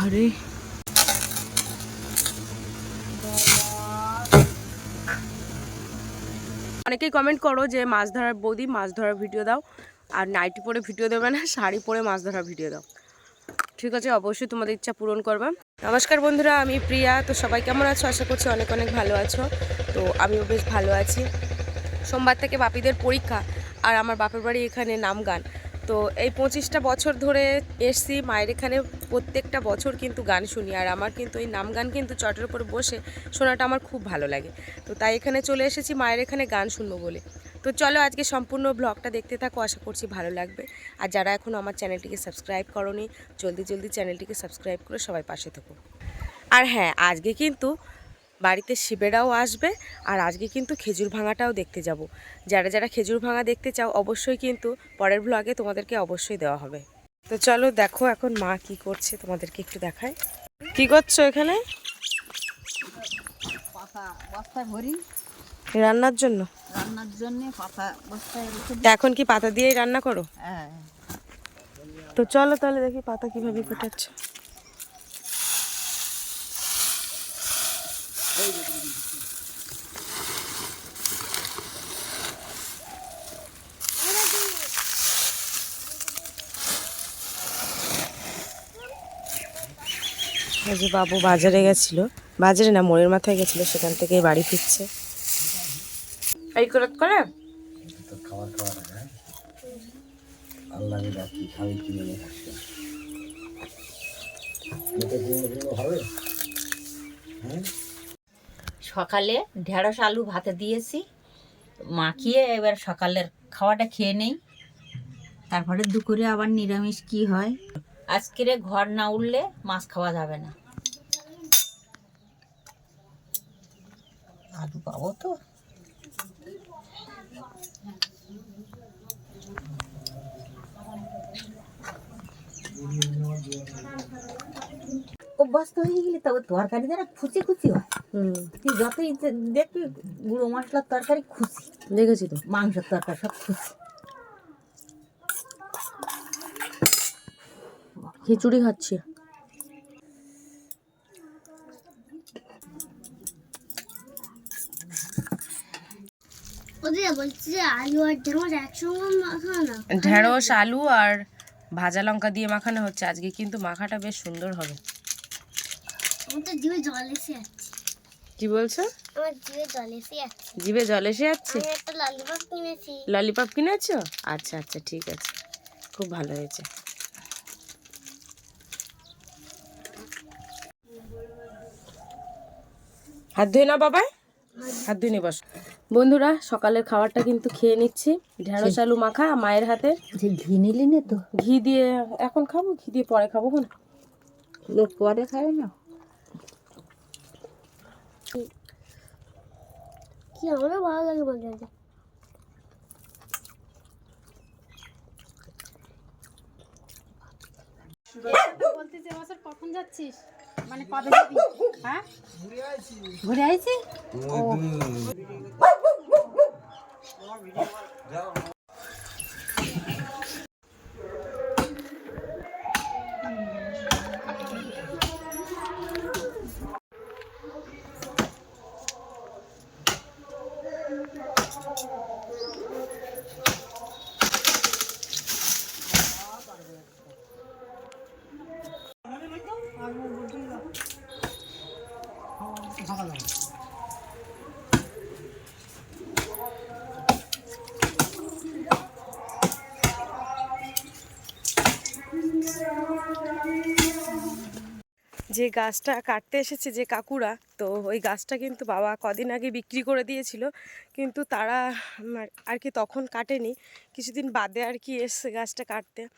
আরে। অনেকেই কমেন্ট করো যে মাছ ধরার বৌদি, মাছ ধরার ভিডিও দাও। আর নাইটি পরে ভিডিও দেবে না, শাড়ি পরে মাছ ধরার ভিডিও দাও। ঠিক আছে, অবশ্যই তোমাদের ইচ্ছা পূরণ করবে। নমস্কার বন্ধুরা, আমি প্রিয়া। তো সবাই কেমন আছো? আশা করছি অনেক অনেক ভালো আছো। তো আমিও বেশ ভালো আছি। সোমবার থেকে বাপিদের পরীক্ষা, আর আমার বাপের বাড়ি এখানে নামগান। তো এই পঁচিশটা বছর ধরে এসছি, মায়ের এখানে প্রত্যেকটা বছর কিন্তু গান শুনি। আর আমার কিন্তু এই নাম গান কিন্তু চটের উপর বসে শোনাটা আমার খুব ভালো লাগে। তো তাই এখানে চলে এসেছি, মায়ের এখানে গান শুনব বলে। তো চলো আজকে সম্পূর্ণ ব্লগটা দেখতে থাকো, আশা করছি ভালো লাগবে। আর যারা এখনও আমার চ্যানেলটিকে সাবস্ক্রাইব করনি, জলদি জলদি চ্যানেলটিকে সাবস্ক্রাইব করে সবাই পাশে থাকো। আর হ্যাঁ আজকে কিন্তু বাড়িতে শিবেরাও আসবে আর আজকে কিন্তু খেজুর ভাঙাটাও দেখতে যাব। যারা যারা খেজুর ভাঙা দেখতে চাও অবশ্যই কিন্তু পরের ব্লগে তোমাদেরকে অবশ্যই দেওয়া হবে। তো চলো দেখো এখন মা কি করছে তোমাদেরকে একটু দেখায় কি করছ এখানে? রান্নার জন্য? রান্নার জন্য পাতা এখন কি পাতা দিয়েই রান্না করো? হ্যাঁ। তো চলো তাহলে দেখি পাতা কীভাবে ফোটাচ্ছ। যে বাবু বাজারে গেছিল। বাজারে না মোড়ের মাথায় গেছিল সেখান থেকে বাড়ি ফিরছে। এই করে করে। খাবার খাবি কিনে নিয়ে সকালে ঢেঁড়স আলু ভাতে দিয়েছি। মাখিয়ে এবার সকালের খাওয়াটা খেয়ে নেই। তারপরে দুপুরে আবার নিরামিষ কি হয়? আজকের ঘর না উঠলে মাছ খাওয়া যাবে না। আলু পাবো তো। অভ্যস্ত হয়ে গেলে তবে তরকারি দ্বারা খুচি খুচি হয়। হুম। তুই যতই দেখবি গুঁড়ো মশলার তরকারি খুশি। দেখেছি তো। মাংসের তরকারি সব খুশি। খিচুড়ি খাচ্ছি। ঢেঁড়স আলু আর ভাজা লঙ্কা দিয়ে মাখানো হচ্ছে। আজকে কিন্তু মাখাটা বেশ সুন্দর হবে। কি বলছো? আমার জিভে জল এসে যাচ্ছে। জিভে জল এসে যাচ্ছে? আমি একটা ললিপপ কিনেছি। ললিপপ কিনেছো? আচ্ছা আচ্ছা ঠিক আছে। খুব ভালো হয়েছে। হাত ধুয়ে না বাবা হাত ধুয়ে নে বস। বন্ধুরা সকালের খাবারটা কিন্তু খেয়ে নিচ্ছি। ঢেঁড়স আলু মাখা মায়ের হাতে। যে ঘি নিলি নে তো। ঘি দিয়ে এখন খাব ঘি দিয়ে পরে খাব কোন লোক পরে খায় না। কি আমারও ভালো লাগে মাঝে মাঝে বলতেছে এবছর কখন যাচ্ছিস? মানে কবে হ্যাঁ? ঘুরে আইছি। যে গাছটা কাটতে এসেছে যে কাকুরা, তো ওই গাছটা কিন্তু বাবা কদিন আগে বিক্রি করে দিয়েছিল, কিন্তু তারা আর- কি তখন কাটেনি। কিছুদিন বাদে আর কি এসছে গাছটা কাটতে।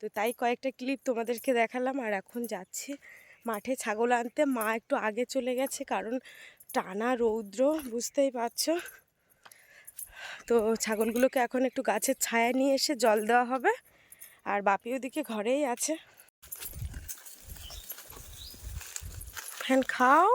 তো তাই কয়েকটা ক্লিপ তোমাদেরকে দেখালাম, আর এখন যাচ্ছি মাঠে ছাগল আনতে। মা একটু আগে চলে গেছে, কারণ টানা রৌদ্র, বুঝতেই পারছ? তো ছাগলগুলোকে এখন একটু গাছের ছায়া নিয়ে এসে জল দেওয়া হবে। আর বাপি ওদিকে ঘরেই আছে। ফ্যান খাও।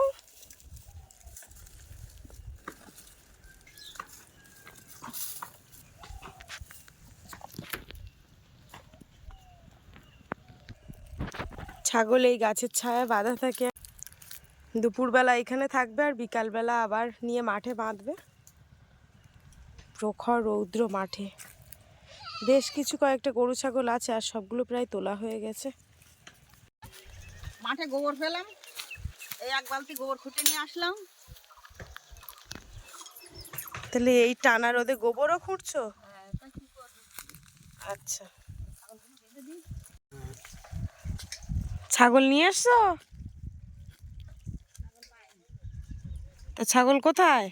ছাগল এই গাছের ছায়া বাঁধা থাকে। দুপুরবেলা এখানে থাকবে আর বিকালবেলা আবার নিয়ে মাঠে বাঁধবে। প্রখর রৌদ্র মাঠে। বেশ কিছু কয়েকটা গরু ছাগল আছে আর সবগুলো প্রায় তোলা হয়ে গেছে। মাঠে গোবর ফেলাম এই এক বালতি গোবর খুঁটে নিয়ে আসলাম। তাহলে এই টানা রোদে গোবরও খুঁড়ছো? আচ্ছা। ছাগল নিয়ে আসছো? তা ছাগল কোথায়?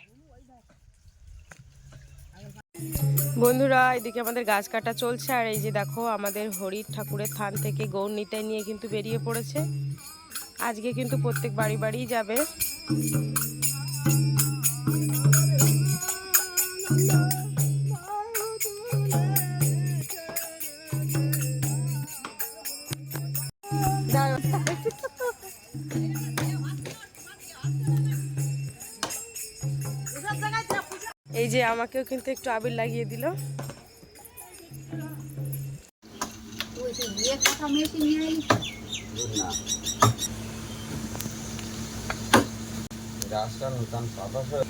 বন্ধুরা, এদিকে আমাদের গাছ কাটা চলছে, আর এই যে দেখো আমাদের হরির ঠাকুরের থান থেকে গৌর নিতাই নিয়ে কিন্তু বেরিয়ে পড়েছে। আজকে কিন্তু প্রত্যেক বাড়ি বাড়ি যাবে। যে আমাকেও কিন্তু একটু আবির লাগিয়ে দিল। রাস্তার নতুন বাতাস হয়ে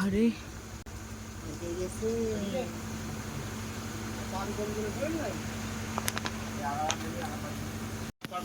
আরে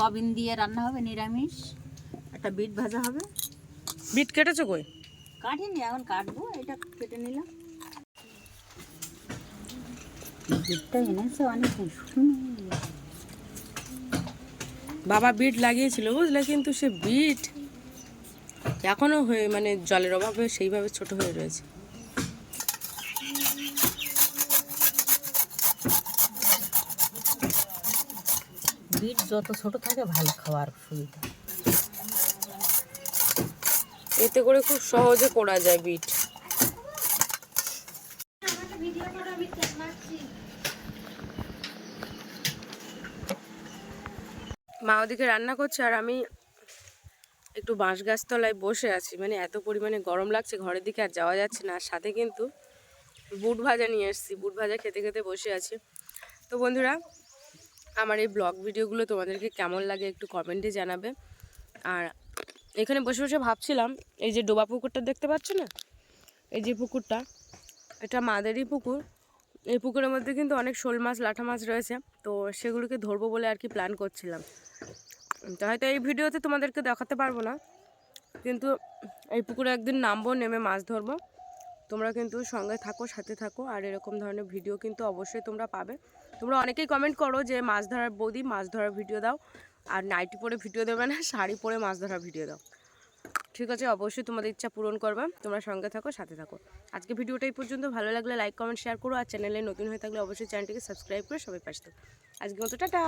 সবিন দিয়ে রান্না হবে নিরামিষ। একটা বিট ভাজা হবে। বিট কেটেছো কই? কাটিনি এখন কাটবো এটা কেটে নিলাম। বিটটা এনেছে অনেক বাবা বিট লাগিয়েছিল বুঝলে কিন্তু সে বিট এখনও হয়ে মানে জলের অভাবে সেইভাবে ছোট হয়ে রয়েছে। বিট যত ছোট থাকে, ভালো খাওয়ার সুবিধা। এতে করে খুব সহজে করা যায় বিট। মা ওদিকে রান্না করছে আর আমি একটু বাঁশ গাছতলায় বসে আছি। মানে এত পরিমাণে গরম লাগছে, ঘরের দিকে আর যাওয়া যাচ্ছে না। সাথে কিন্তু বুট ভাজা নিয়ে এসেছি। বুট ভাজা খেতে খেতে বসে আছি। তো বন্ধুরা আমার এই ব্লগ ভিডিওগুলো তোমাদেরকে কেমন লাগে একটু কমেন্টে জানাবে। আর এখানে বসে বসে ভাবছিলাম, এই যে ডোবা পুকুরটা দেখতে পাচ্ছ না? এই যে পুকুরটা, এটা মাদেরই পুকুর। এই পুকুরের মধ্যে কিন্তু অনেক শোল মাছ, লাঠা মাছ রয়েছে, তো সেগুলোকে ধরবো বলে আর কি প্ল্যান করছিলাম। তো হয়তো এই ভিডিওতে তোমাদেরকে দেখাতে পারব না, কিন্তু এই পুকুরে একদিন নামবো, নেমে মাছ ধরবো। তোমরা কিন্তু সঙ্গে থাকো, সাথে থাকো, আর এরকম ধরনের ভিডিও কিন্তু অবশ্যই তোমরা পাবে। তোমরা অনেকেই কমেন্ট করো যে মাছ ধরার বৌদি, মাছ ধরার ভিডিও দাও। আর নাইটি পরে ভিডিও দেবে না, শাড়ি পরে মাছ ধরার ভিডিও দাও। ঠিক আছে, অবশ্যই তোমাদের ইচ্ছা পূরণ করবে। তোমরা সঙ্গে থাকো, সাথে থাকো। আজকে ভিডিওটা এই পর্যন্ত। ভালো লাগলে লাইক কমেন্ট শেয়ার করো। আর চ্যানেলে নতুন হয়ে থাকলে অবশ্যই চ্যানেলটিকে সাবস্ক্রাইব করে সবাই পাশে থাকো। আজকে মতো, টাটা!